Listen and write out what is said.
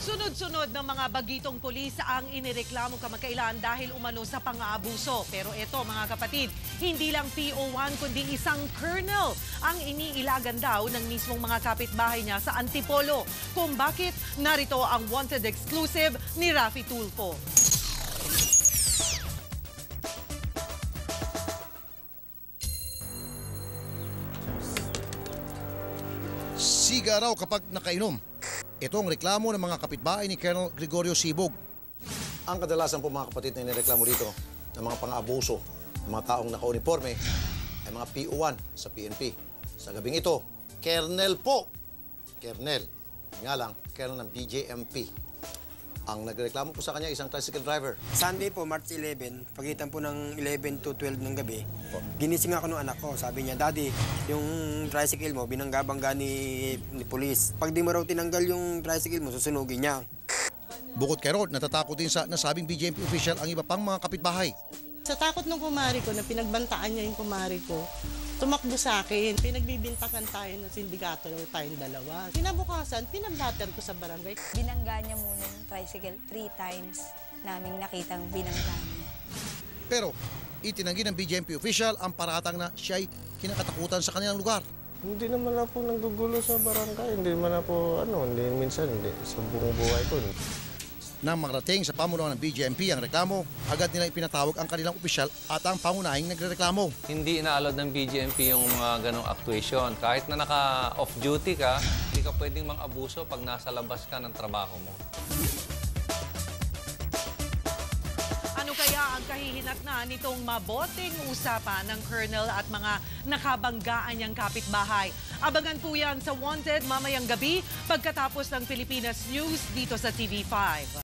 Sunod-sunod ng mga bagitong pulis ang inireklamo kamakailan dahil umano sa pang-aabuso. Pero ito mga kapatid, hindi lang PO1 kundi isang colonel ang iniilagan daw ng mismong mga kapitbahay niya sa Antipolo. Kung bakit, narito ang wanted exclusive ni Rafi Tulfo. Siga raw kapag nakainom. Ito reklamo ng mga kapitbahay ni Colonel Gregorio Sibog. Ang kadalasan po mga kapatid na inireklamo dito ng mga pang-abuso ng mga taong naka-uniforme ay mga PO1 sa PNP. Sa gabing ito, Kernel po. Yun Nga lang, Kernel ng BJMP. Ang nagreklamo po sa kanya isang tricycle driver. Sunday po, March 11, pagitan po ng 11 to 12 ng gabi, ginising ako ng anak ko. Sabi niya, Daddy, yung tricycle mo, binangga-bangga ni, ni police. Pag di mo raw tinanggal yung tricycle mo, susunugin niya. Bukod kay Rod, natatakot din sa nasabing BJMP official ang iba pang mga kapitbahay. Sa takot ng kumari ko na pinagbantaan niya yung kumari ko, tumakbo sa akin. Pinagbibintakan tayo ng sindikato tayong dalawa. Kinabukasan, pinablatter ko sa barangay. Binangga niya muna yung tricycle three times naming nakitang binangga niya. Pero itinanggi ng BJMP official ang paratang na siya'y kinakatakutan sa kanilang lugar. Hindi naman na po nanggugulo sa barangay. Hindi naman na po, ano, hindi minsan, hindi. Sa buong buhay ko. Nang makarating sa pamunuan ng BJMP ang reklamo, agad nila ipinatawag ang kanilang opisyal at ang pangunahing nagrereklamo. hindi inaalod ng BGMP yung mga ganong actuation. Kahit na naka-off duty ka, hindi ka pwedeng mang-abuso pag nasa labas ka ng trabaho mo. Ano kaya ang kahihinatnan nitong maboting usapan ng Colonel at mga nakabanggaan niyang kapitbahay? Abangan po yan sa Wanted mamayang gabi pagkatapos ng Pilipinas News dito sa TV5.